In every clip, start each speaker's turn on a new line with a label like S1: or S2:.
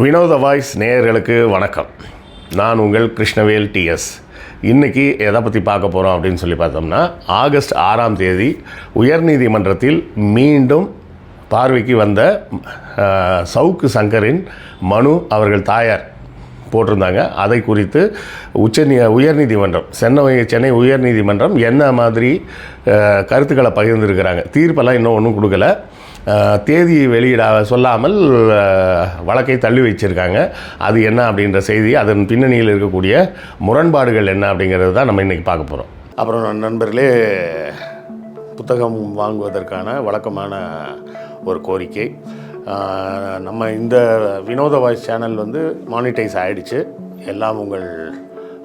S1: வினோத வாய்ஸ் நேயர்களுக்கு வணக்கம். நான் உங்கள் கிருஷ்ணவேல் டிஎஸ் இன்றைக்கி எதை பற்றி பார்க்க போகிறோம் அப்படின்னு சொல்லி பார்த்தோம்னா ஆகஸ்ட் ஆறாம் தேதி உயர்நீதிமன்றத்தில் மீண்டும் பார்வைக்கு வந்த சவுக்கு சங்கரின் மனு அவர்கள் தாயார் போட்டிருந்தாங்க. அதை குறித்து உச்ச உயர்நீதிமன்றம் சென்னை சென்னை உயர்நீதிமன்றம் என்ன மாதிரி கருத்துக்களை பகிர்ந்துருக்கிறாங்க. தீர்ப்பெல்லாம் இன்னும் ஒன்றும் கொடுக்கல. தேதி வெளியிட சொல்லாமல் வழக்கை தள்ளி வச்சிருக்காங்க. அது என்ன அப்படின்ற செய்தி அதன் பின்னணியில் இருக்கக்கூடிய முரண்பாடுகள் என்ன அப்படிங்கிறது தான் நம்ம இன்றைக்கி பார்க்க போகிறோம் அப்புறம் நண்பர்களே புத்தகம் வாங்குவதற்கான வழக்கமான ஒரு கோரிக்கை. நம்ம இந்த வினோத வாய்ஸ் சேனல் வந்து மானிட்டைஸ் ஆகிடுச்சு எல்லாம் உங்கள்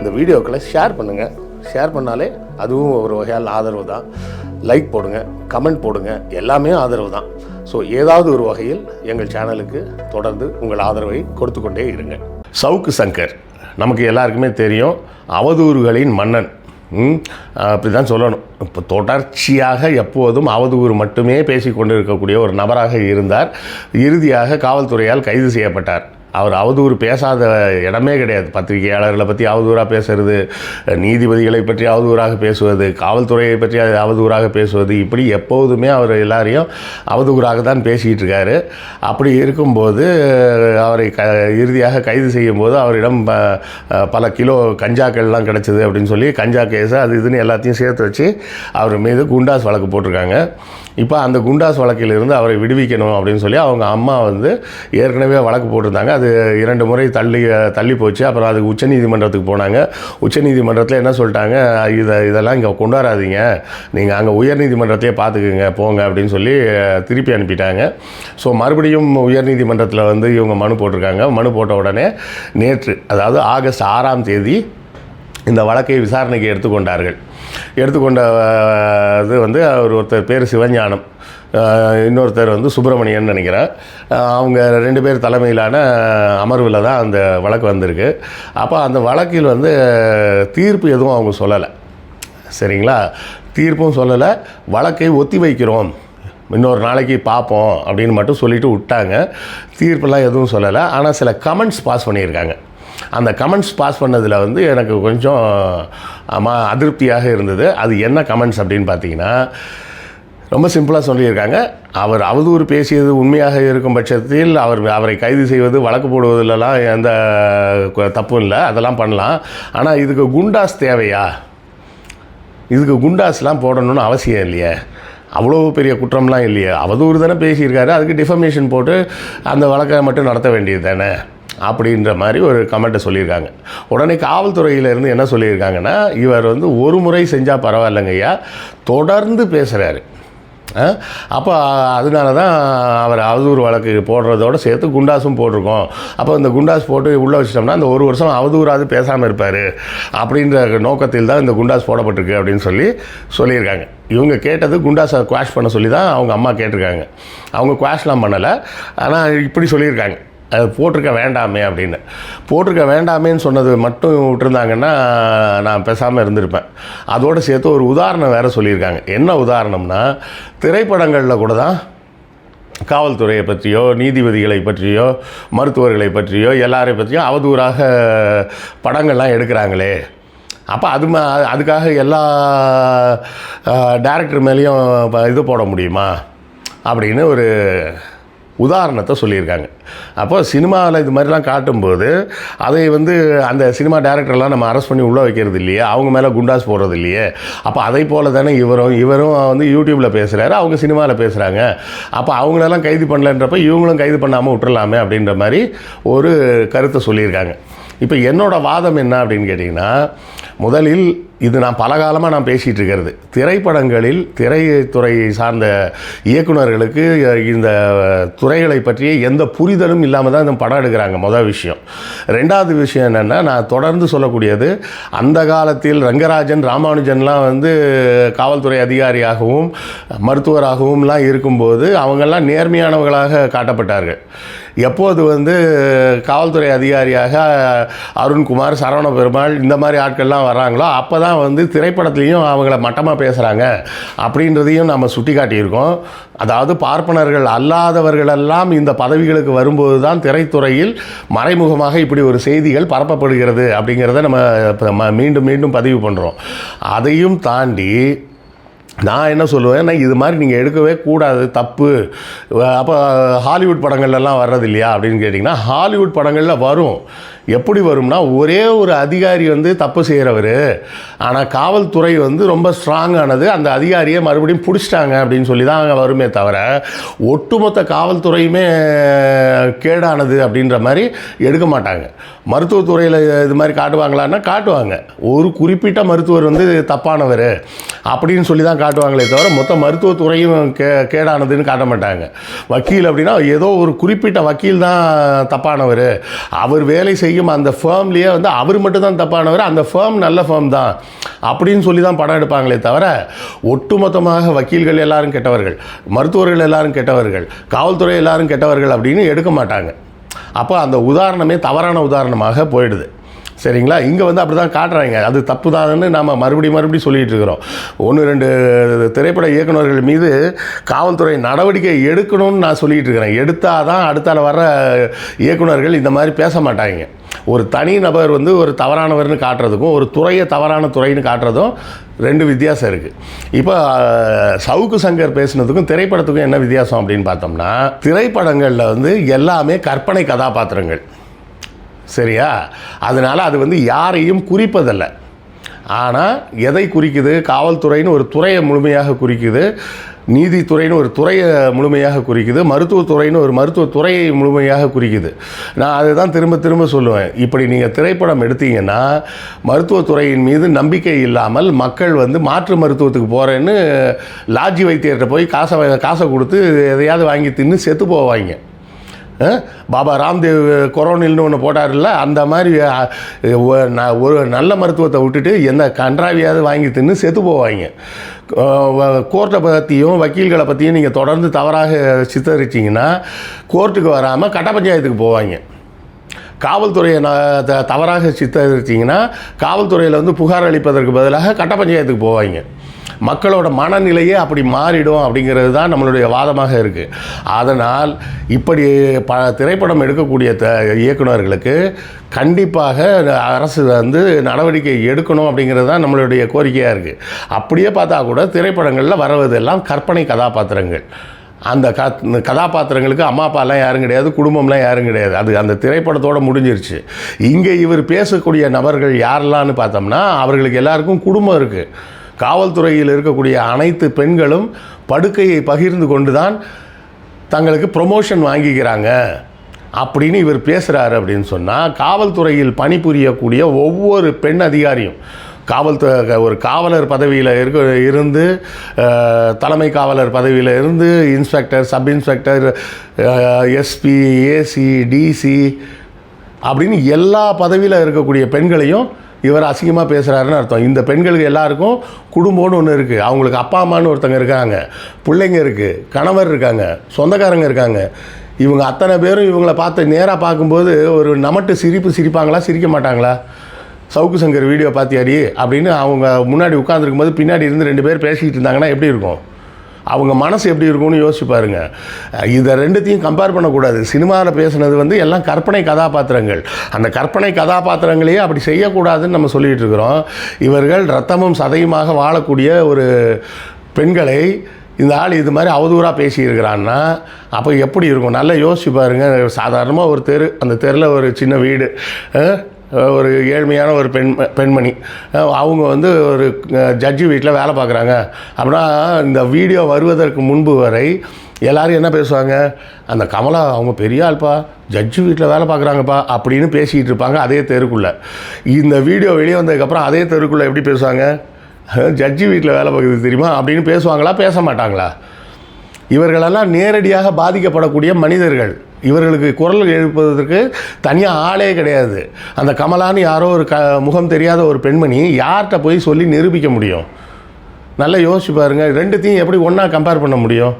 S1: இந்த வீடியோக்களை ஷேர் பண்ணுங்கள் ஷேர் பண்ணாலே அதுவும் ஒரு வகையால் ஆதரவு தான். லைக் போடுங்க கமெண்ட் போடுங்க எல்லாமே ஆதரவு தான். ஸோ ஏதாவது ஒரு வகையில் எங்கள் சேனலுக்கு தொடர்ந்து உங்கள் ஆதரவை கொடுத்து கொண்டே இருங்க. சவுக்கு சங்கர் நமக்கு எல்லாருக்குமே தெரியும் அவதூறுகளின் மன்னன். அப்படி தான் சொல்லணும். இப்போ தொடர்ச்சியாக எப்போதும் அவதூறு மட்டுமே பேசிக்கொண்டிருக்கக்கூடிய ஒரு நபராக இருந்தார். இறுதியாக காவல்துறையால் கைது செய்யப்பட்டார். அவர் அவதூறு பேசாத இடமே கிடையாது. பத்திரிகையாளர்களை பற்றி அவதூறாக பேசுறது நீதிபதிகளை பற்றி அவதூறாக பேசுவது காவல்துறையை பற்றி அவதூறாக பேசுவது இப்படி எப்போதுமே அவர் எல்லாரையும் அவதூறாக தான் பேசிக்கிட்டு இருக்காரு. அப்படி இருக்கும்போது அவரை க இறுதியாக கைது செய்யும்போது அவரிடம் ப- பல கிலோ கஞ்சாக்கள்லாம் கிடச்சிது அப்படின்னு சொல்லி கஞ்சா கேஸு அது இதுன்னு எல்லாத்தையும் சேர்த்து வச்சு அவர் மீது குண்டாஸ் வழக்கு போட்டிருக்காங்க. இப்போ அந்த குண்டாஸ் வழக்கிலிருந்து அவரை விடுவிக்கணும் அப்படின்னு சொல்லி அவங்க அம்மா வந்து ஏற்கனவே வழக்கு போட்டிருந்தாங்க. அது இரண்டு முறை தள்ளி தள்ளி போச்சு. அப்புறம் அதுக்கு உச்சநீதிமன்றத்துக்கு போனாங்க. உச்சநீதிமன்றத்தில் என்ன சொல்லிட்டாங்க? இதை இதெல்லாம் இங்கே கொண்டு நீங்கள் அங்கே உயர்நீதிமன்றத்தையே பார்த்துக்குங்க போங்க அப்படின்னு சொல்லி திருப்பி அனுப்பிட்டாங்க. ஸோ மறுபடியும் உயர்நீதிமன்றத்தில் வந்து இவங்க மனு போட்டிருக்காங்க. மனு போட்ட உடனே நேற்று அதாவது ஆகஸ்ட் ஆறாம் தேதி இந்த வழக்கை விசாரணைக்கு எடுத்துக்கொண்டார்கள். எடுத்துக்கொண்ட இது வந்து அவர் ஒருத்தர் பேர் சிவஞானம். இன்னொருத்தர் வந்து சுப்பிரமணியன் நினைக்கிறேன் அவங்க ரெண்டு பேர் தலைமையிலான அமர்வில் தான் அந்த வழக்கு வந்திருக்கு. அப்போ அந்த வழக்கில் வந்து தீர்ப்பு எதுவும் அவங்க சொல்லலை. சரிங்களா? தீர்ப்பும் சொல்லலை. வழக்கை ஒத்தி வைக்கிறோம். இன்னொரு நாளைக்கு பார்ப்போம் அப்படின்னு மட்டும் சொல்லிவிட்டு விட்டாங்க. தீர்ப்பெல்லாம் எதுவும் சொல்லலை. ஆனால் சில கமெண்ட்ஸ் பாஸ் பண்ணியிருக்காங்க. அந்த கமெண்ட்ஸ் பாஸ் பண்ணதில் வந்து எனக்கு கொஞ்சம் ஆமா அதிருப்தியாக இருந்தது. அது என்ன கமெண்ட்ஸ் அப்படின்னு பார்த்தீங்கன்னா ரொம்ப சிம்பிளாக சொல்லியிருக்காங்க. அவர் அவதூறு பேசியது உண்மையாக இருக்கும் பட்சத்தில் அவர் அவரை கைது செய்வது வழக்கு போடுவதிலலாம் எந்த தப்பும் இல்லை. அதெல்லாம் பண்ணலாம். ஆனால் இதுக்கு குண்டாஸ் தேவையா? இதுக்கு குண்டாஸ்லாம் போடணும்னு அவசியம் இல்லையே. அவ்வளோ பெரிய குற்றம்லாம் இல்லையே. அவதூறு தானே பேசியிருக்காரு அதுக்கு டிஃபமேஷன் போட்டு அந்த வழக்கை மட்டும் நடத்த வேண்டியது தானே? அப்படின்ற மாதிரி ஒரு கமெண்ட்டை சொல்லியிருக்காங்க. உடனே காவல்துறையிலேருந்து என்ன சொல்லியிருக்காங்கன்னா இவர் வந்து ஒரு முறை செஞ்சால் பரவாயில்லைங்கய்யா தொடர்ந்து பேசுகிறாரு அப்போ அதனால தான் அவர் அவதூறு வழக்கு போடுறதோட சேர்த்து குண்டாஸும் போட்டிருக்கோம். அப்போ இந்த குண்டாஸ் போட்டு உள்ளே வச்சிட்டோம்னா அந்த ஒரு வருஷம் அவதூறாவது பேசாமல் இருப்பார். அப்படின்ற நோக்கத்தில் தான் இந்த குண்டாஸ் போடப்பட்டிருக்கு அப்படின்னு சொல்லி சொல்லியிருக்காங்க. இவங்க கேட்டது குண்டாஸை குவாஷ் பண்ண சொல்லி தான் அவங்க அம்மா கேட்டிருக்காங்க. அவங்க குவாஷ்லாம் பண்ணலை. ஆனால் இப்படி சொல்லியிருக்காங்க. அது போட்டிருக்க வேண்டாமே அப்படின்னு. போட்டிருக்க வேண்டாமேன்னு சொன்னது மட்டும் விட்டுருந்தாங்கன்னா நான் பேசாமல் இருந்திருப்பேன். அதோடு சேர்த்து ஒரு உதாரணம் வேறு சொல்லியிருக்காங்க. என்ன உதாரணம்னா திரைப்படங்களில் கூட தான் காவல்துறையை பற்றியோ நீதிபதிகளை பற்றியோ மருத்துவர்களை பற்றியோ எல்லாரை பற்றியோ அவதூறாக படங்கள்லாம் எடுக்கிறாங்களே. அப்போ அது அதுக்காக எல்லா டேரக்டர் மேலேயும் இது போட முடியுமா? அப்படின்னு ஒரு உதாரணத்தை சொல்லியிருக்காங்க. அப்போ சினிமாவில் இது மாதிரிலாம் காட்டும்போது அதை வந்து அந்த சினிமா டேரக்டர்லாம் நம்ம அரெஸ்ட் பண்ணி உள்ளே வைக்கிறது இல்லையே அவங்க மேலே குண்டாஸ் போடுறது இல்லையே அப்போ அதை போல தானே இவரும் இவரும் வந்து யூடியூப்பில் பேசுகிறாரு அவங்க சினிமாவில் பேசுகிறாங்க அப்போ அவங்களெல்லாம் கைது பண்ணலன்றப்ப இவங்களும் கைது பண்ணாமல் விட்டுறலாமே அப்படின்ற மாதிரி ஒரு கருத்தை சொல்லியிருக்காங்க. இப்போ என்னோடய வாதம் என்ன அப்படின்னு கேட்டிங்கன்னா முதலில் இது நான் பல காலமாக நான் பேசிகிட்டு இருக்கிறது திரைப்படங்களில் திரைத்துறையை சார்ந்த இயக்குனர்களுக்கு இந்த துறைகளை பற்றிய எந்த புரிதலும் இல்லாமல் தான் இந்த படம் எடுக்கிறாங்க முதல் விஷயம். ரெண்டாவது விஷயம் என்னென்னா நான் தொடர்ந்து சொல்லக்கூடியது அந்த காலத்தில் ரங்கராஜன் ராமானுஜன்லாம் வந்து காவல்துறை அதிகாரியாகவும் மருத்துவராகவும்லாம் இருக்கும்போது அவங்கெல்லாம் நேர்மையானவர்களாக காட்டப்பட்டார்கள். எப்போது வந்து காவல்துறை அதிகாரியாக அருண்குமார் சரவண பெருமாள் இந்த மாதிரி ஆட்கள்லாம் வராங்களோ அப்போ தான் வந்து திரைப்படத்துலேயும் அவங்கள மட்டமாக பேசுகிறாங்க அப்படின்றதையும் நம்ம சுட்டி காட்டியிருக்கோம் அதாவது பார்ப்பனர்கள் அல்லாதவர்களெல்லாம் இந்த பதவிகளுக்கு வரும்போது தான் திரைத்துறையில் மறைமுகமாக இப்படி ஒரு செய்திகள் பரப்பப்படுகிறது அப்படிங்கிறத நம்ம ம- மீண்டும் மீண்டும் பதிவு பண்ணுறோம் அதையும் தாண்டி நான் என்ன சொல்லுவேன்னா இது மாதிரி நீங்கள் எடுக்கவே கூடாது தப்பு. அப்போ ஹாலிவுட் படங்கள்லாம் வர்றது இல்லையா அப்படின்னு கேட்டிங்கன்னா ஹாலிவுட் படங்களில் வரும். எப்படி வரும்னா ஒரே ஒரு அதிகாரி வந்து தப்பு செய்கிறவர் ஆனால் காவல்துறை வந்து ரொம்ப ஸ்ட்ராங்கானது அந்த அதிகாரியை மறுபடியும் பிடிச்சிட்டாங்க அப்படின்னு சொல்லி தான் அங்கே வருமே தவிர ஒட்டுமொத்த காவல்துறையுமே கேடானது அப்படின்ற மாதிரி எடுக்க மாட்டாங்க. மருத்துவத்துறையில் இது மாதிரி காட்டுவாங்களான்னா காட்டுவாங்க. ஒரு குறிப்பிட்ட மருத்துவர் வந்து தப்பானவர் அப்படின்னு சொல்லி தான் காட்டுவாங்களே தவிர மொத்த மருத்துவத்துறையும் கே கேடானதுன்னு காட்ட மாட்டாங்க. வக்கீல் அப்படின்னா ஏதோ ஒரு குறிப்பிட்ட வக்கீல் தான் தப்பானவர். அவர் வேலை செய்யும் அந்த ஃபேம்லேயே வந்து அவர் மட்டும் தான் தப்பானவர் அந்த ஃபேம் நல்ல ஃபேம் தான் அப்படின்னு சொல்லி தான் படம் எடுப்பாங்களே தவிர ஒட்டுமொத்தமாக வக்கீல்கள் எல்லாரும் கெட்டவர்கள் மருத்துவர்கள் எல்லாரும் கெட்டவர்கள் காவல்துறை எல்லாரும் கெட்டவர்கள் அப்படின்னு எடுக்க மாட்டாங்க. அப்போ அந்த உதாரணமே தவறான உதாரணமாக போயிடுது. சரிங்களா? இங்கே வந்து அப்படி தான் காட்டுறாங்க. அது தப்பு தான்னு நம்ம மறுபடியும் மறுபடியும் சொல்லிகிட்டு இருக்கிறோம். ஒன்று ரெண்டு திரைப்பட இயக்குனர்கள் மீது காவல்துறை நடவடிக்கை எடுக்கணும்னு நான் சொல்லிகிட்டு இருக்கிறேன். எடுத்தால் தான் அடுத்தால வர்ற இயக்குனர்கள் இந்த மாதிரி பேச மாட்டாங்க. ஒரு தனி நபர் வந்து ஒரு தவறானவர்னு காட்டுறதுக்கும் ஒரு துறையை தவறான துறைன்னு காட்டுறதும் ரெண்டு வித்தியாசம் இருக்குது இப்போ சவுக்கு சங்கர் பேசுனதுக்கும் திரைப்படத்துக்கும் என்ன வித்தியாசம் அப்படின்னு பார்த்தோம்னா திரைப்படங்களில் வந்து எல்லாமே கற்பனை கதாபாத்திரங்கள். சரியா? அதனால் அது வந்து யாரையும் குறிப்பதல்ல. ஆனால் எதை குறிக்குது? காவல்துறைன்னு ஒரு துறையை முழுமையாக குறிக்குது. நீதித்துறைன்னு ஒரு துறையை முழுமையாக குறிக்குது. மருத்துவத்துறைன்னு ஒரு மருத்துவத்துறையை முழுமையாக குறிக்குது. நான் அதை தான் திரும்ப திரும்ப சொல்லுவேன். இப்படி நீங்கள் திரைப்படம் எடுத்தீங்கன்னா மருத்துவத்துறையின் மீது நம்பிக்கை இல்லாமல் மக்கள் வந்து மாற்று மருத்துவத்துக்கு போகிறேன்னு லாட்ஜி வைத்தியர்கிட்ட போய் காசை காசை கொடுத்து எதையாவது வாங்கி தின்னு செத்து போவாங்க. பாபா ராம்தேவ் கொரோனில்னு ஒன்று போட்டார்ல அந்த மாதிரி ஒரு நல்ல மருத்துவத்தை விட்டுட்டு எந்த கன்றாவியாவது வாங்கி தின்னு செத்து போவாங்க. கோர்ட்டை பற்றியும் வக்கீல்களை பற்றியும் நீங்கள் தொடர்ந்து தவறாக சித்தரிச்சிங்கன்னா கோர்ட்டுக்கு வராமல் கட்ட பஞ்சாயத்துக்கு போவாங்க. காவல்துறையை நான் த- தவறாக சித்தரிச்சிங்கன்னா காவல்துறையில் வந்து புகார் அளிப்பதற்கு பதிலாக கட்ட பஞ்சாயத்துக்கு போவாங்க. மக்களோட மனநிலையே அப்படி மாறிடும் அப்படிங்கிறது தான் நம்மளுடைய வாதமாக இருக்குது அதனால் இப்படி ப திரைப்படம் எடுக்கக்கூடிய த இயக்குனர்களுக்கு கண்டிப்பாக அரசு வந்து நடவடிக்கை எடுக்கணும் அப்படிங்கிறது தான் நம்மளுடைய கோரிக்கையாக இருக்குது அப்படியே பார்த்தா கூட திரைப்படங்களில் வரவதெல்லாம் கற்பனை கதாபாத்திரங்கள். அந்த க கதாபாத்திரங்களுக்கு அம்மா அப்பாலாம் யாரும் கிடையாது குடும்பம்லாம் யாரும் கிடையாது. அது அந்த திரைப்படத்தோடு முடிஞ்சிருச்சு. இங்கே இவர் பேசக்கூடிய நபர்கள் யாரெல்லாம்னு பார்த்தோம்னா அவர்களுக்கு எல்லாருக்கும் குடும்பம் இருக்குது காவல்துறையில் இருக்கக்கூடிய அனைத்து பெண்களும் படுக்கையை பகிர்ந்து கொண்டு தான் தங்களுக்கு ப்ரொமோஷன் வாங்கிக்கிறாங்க. அப்படின்னு இவர் பேசுகிறாரு அப்படின்னு சொன்னால் காவல்துறையில் பணிபுரியக்கூடிய ஒவ்வொரு பெண் அதிகாரியும் காவல்துறை ஒரு காவலர் பதவியில் இருக்க இருந்து தலைமை காவலர் பதவியில் இருந்து inspector sub inspector SP AC DC அப்படின்னு எல்லா பதவியில் இருக்கக்கூடிய பெண்களையும் இவர் அசிங்கமாக பேசுகிறாருன்னு அர்த்தம். இந்த பெண்களுக்கு எல்லாருக்கும் குடும்பம்னு ஒன்று இருக்குது அவங்களுக்கு அப்பா அம்மான்னு ஒருத்தங்க இருக்காங்க. பிள்ளைங்க இருக்குது கணவர் இருக்காங்க. சொந்தக்காரங்க இருக்காங்க. இவங்க அத்தனை பேரும் இவங்கள பார்த்து நேராக பார்க்கும்போது ஒரு நமட்டு சிரிப்பு சிரிப்பாங்களா சிரிக்க மாட்டாங்களா? சவுக்கு சங்கர் வீடியோ பார்த்தியாடி? அப்படின்னு அவங்க முன்னாடி உட்காந்துருக்கும் போது பின்னாடி இருந்து ரெண்டு பேர் பேசிக்கிட்டு இருந்தாங்கன்னா எப்படி இருக்கும்? அவங்க மனசு எப்படி இருக்கும்னு யோசிச்சு பாருங்க. இதை ரெண்டுத்தையும் கம்பேர் பண்ணக்கூடாது. சினிமாவில் பேசுனது வந்து எல்லாம் கற்பனை கதாபாத்திரங்கள். அந்த கற்பனை கதாபாத்திரங்களையே அப்படி செய்யக்கூடாதுன்னு நம்ம சொல்லிகிட்டு இருக்கிறோம். இவர்கள் ரத்தமும் சதையுமாக வாழக்கூடிய ஒரு பெண்களை இந்த ஆள் இது மாதிரி அவதூறாக பேசியிருக்கிறான்னா அப்போ எப்படி இருக்கும்? நல்லா யோசிச்சு பாருங்க. சாதாரணமாக ஒரு தெரு அந்த தெருவில் ஒரு சின்ன வீடு ஒரு ஏழ்மையான ஒரு பெண் பெண்மணி. அவங்க வந்து ஒரு ஜட்ஜி வீட்டில் வேலை பார்க்குறாங்க அப்படின்னா இந்த வீடியோ வருவதற்கு முன்பு வரை எல்லோரும் என்ன பேசுவாங்க? அந்த கமலா அவங்க பெரிய ஆள்ப்பா. ஜட்ஜு வீட்டில் வேலை பார்க்குறாங்கப்பா அப்படின்னு பேசிக்கிட்டு இருப்பாங்க அதே தெருக்குள்ளே. இந்த வீடியோ வெளியே வந்ததுக்கப்புறம் அதே தெருக்குள்ளே எப்படி பேசுவாங்க? ஜட்ஜி வீட்டில் வேலை பார்க்குறது தெரியுமா? அப்படின்னு பேசுவாங்களா? பேச மாட்டாங்களா? இவர்களெல்லாம் நேரடியாக பாதிக்கப்படக்கூடிய மனிதர்கள். இவர்களுக்கு குரல் எழுப்புவதற்கு தனியாக ஆளே கிடையாது. அந்த கமலான்னு யாரோ ஒரு க முகம் தெரியாத ஒரு பெண்மணி யார்கிட்ட போய் சொல்லி நிரூபிக்க முடியும்? நல்லா யோசிச்சு பாருங்கள் ரெண்டுத்தையும் எப்படி ஒன்றா கம்பேர் பண்ண முடியும்?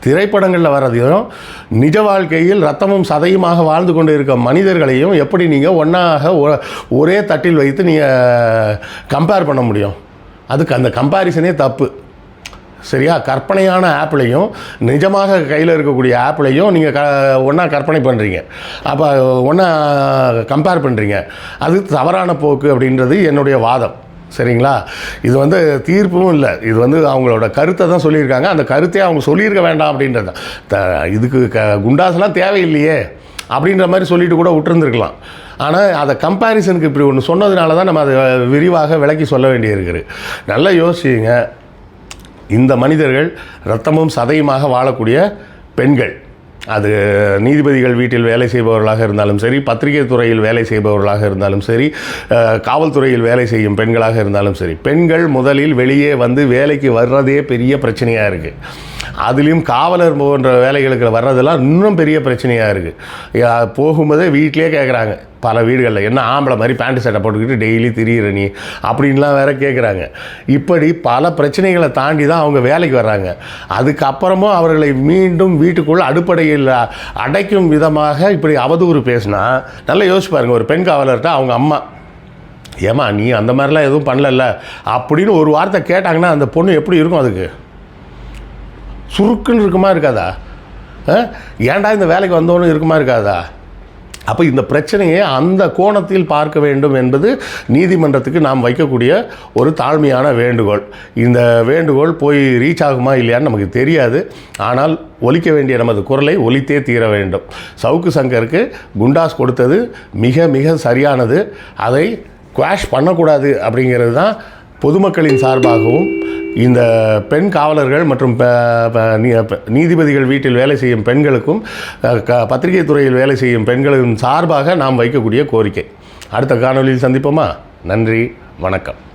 S1: திரைப்படங்களில் வர்றதையும் நிஜ வாழ்க்கையில் ரத்தமும் சதையுமாக வாழ்ந்து கொண்டு இருக்க மனிதர்களையும் எப்படி நீங்கள் ஒன்றாக ஒ- ஒரே தட்டில் வைத்து நீங்கள் கம்பேர் பண்ண முடியும்? அதுக்கு அந்த கம்பேரிசனே தப்பு. சரியா? கற்பனையான ஆப்லையும் நிஜமாக கையில் இருக்கக்கூடிய ஆப்லையும் நீங்கள் க ஒன்றா கற்பனை பண்ணுறீங்க அப்போ ஒன்றா கம்பேர் பண்ணுறீங்க அது தவறான போக்கு அப்படின்றது என்னுடைய வாதம். சரிங்களா? இது வந்து தீர்ப்பும் இல்லை. இது வந்து அவங்களோட கருத்தை தான் சொல்லியிருக்காங்க. அந்த கருத்தை அவங்க சொல்லியிருக்க வேண்டாம் அப்படின்றது த இதுக்கு க குண்டாஸ்லாம் தேவையில்லையே அப்படின்ற மாதிரி சொல்லிட்டு கூட விட்டுருந்துருக்கலாம். ஆனால் அதை கம்பேரிசனுக்கு இப்படி ஒன்று சொன்னதுனால தான் நம்ம அதை விரிவாக விளக்கி சொல்ல வேண்டியிருக்குது. நல்லா யோசிங்க இந்த மனிதர்கள் ரத்தமும் சதையுமாக வாழக்கூடிய பெண்கள். அது நீதிபதிகள் வீட்டில் வேலை செய்பவர்களாக இருந்தாலும் சரி பத்திரிகை துறையில் வேலை செய்பவர்களாக இருந்தாலும் சரி காவல்துறையில் வேலை செய்யும் பெண்களாக இருந்தாலும் சரி பெண்கள் முதலில் வெளியே வந்து வேலைக்கு வர்றதே பெரிய பிரச்சனையாக இருக்குது அதுலேயும் காவலர் போன்ற வேலைகளுக்கு வர்றதெல்லாம் இன்னும் பெரிய பிரச்சனையாக இருக்குது போகும்போதே வீட்டிலே கேட்குறாங்க பல வீடுகளில் என்ன ஆம்பளை மாதிரி பேண்ட் சட்டை போட்டுக்கிட்டு டெய்லி திரியிற நீ? அப்படின்லாம் வேற கேட்குறாங்க இப்படி பல பிரச்சனைகளை தாண்டி தான் அவங்க வேலைக்கு வர்றாங்க. அதுக்கப்புறமும் அவர்களை மீண்டும் வீட்டுக்குள்ளே அடுப்படையில் அடைக்கும் விதமாக இப்படி அவதூறு பேசினா நல்லா யோசிச்சு பாருங்கள் ஒரு பெண் காவலர்கிட்ட அவங்க அம்மா ஏமா நீ அந்த மாதிரிலாம் எதுவும் பண்ணலல்ல? அப்படின்னு ஒரு வார்த்தை கேட்டாங்கன்னா அந்த பொண்ணு எப்படி இருக்கும் அதுக்கு? சுருக்குன்னு இருக்குமா இருக்காதா? ஆ? ஏன்டா இந்த வேலைக்கு வந்தோன்னு இருக்குமா இருக்காதா? அப்போ இந்த பிரச்சனையை அந்த கோணத்தில் பார்க்க வேண்டும் என்பது நீதிமன்றத்துக்கு நாம் வைக்கக்கூடிய ஒரு தாழ்மையான வேண்டுகோள். இந்த வேண்டுகோள் போய் ரீச் ஆகுமா இல்லையான்னு நமக்கு தெரியாது. ஆனால் ஒலிக்க வேண்டிய நமது குரலை ஒலித்தே தீர வேண்டும். சவுக்கு சங்கருக்கு குண்டாஸ் கொடுத்தது மிக மிக சரியானது. அதை குவாஷ் பண்ணக்கூடாது அப்படிங்கிறது தான் பொதுமக்களின் சார்பாகவும் இந்த பெண் காவலர்கள் மற்றும் ப- ப- நீ- நீதிபதிகள் வீட்டில் வேலை செய்யும் பெண்களுக்கும் க- பத்திரிகை துறையில் வேலை செய்யும் பெண்களின் சார்பாக நாம் வைக்கக்கூடிய கோரிக்கை. அடுத்த காணொளியில் சந்திப்போமா? நன்றி வணக்கம்.